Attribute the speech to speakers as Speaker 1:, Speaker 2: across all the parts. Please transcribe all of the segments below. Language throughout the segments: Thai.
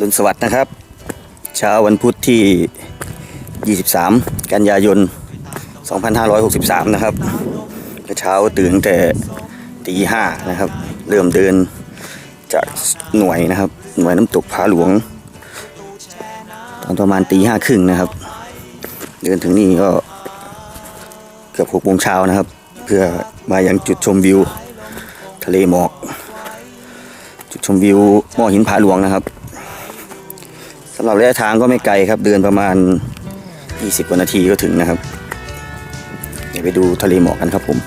Speaker 1: ลุนสวัสดิ์นะครับ เช้าวันพุธที่ 23 กันยายน 2563 นะครับเช้าตื่นแต่ตีห้านะครับ เริ่มเดินจากหน่วยนะครับ หน่วยน้ำตกผาหลวง ตอนประมาณตีห้าครึ่งนะครับ เดินถึงนี่ก็เกือบหกโมงเช้านะครับ เพื่อมายังจุดชมวิว ทะเลหมอก จุดชมวิวหม้อหินผาหลวงนะครับำหรับระยะทางก็ไม่ไกลครับ เดินประมาณ 20กว่านาทีก็ถึงนะครับ เดี๋ยวไปดูทะเลหมอกกันครับผม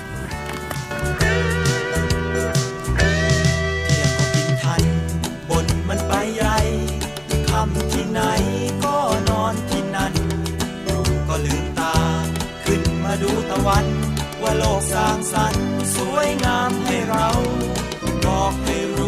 Speaker 2: วันว่าโลกสร้างสรรค์สวยงามให้เรา บอกให้รู้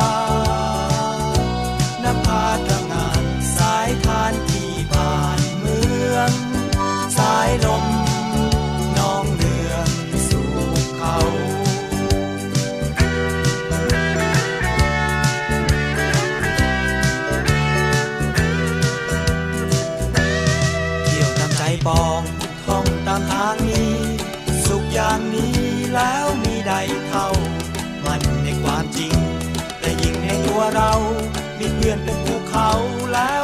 Speaker 2: ท่องตางนี้ สุขอย่างนี้แล้วมีใดเท่า มันในความจริง แต่ยิ่งในตัวเรา มีเพื่อนเป็นภูเขาแล้ว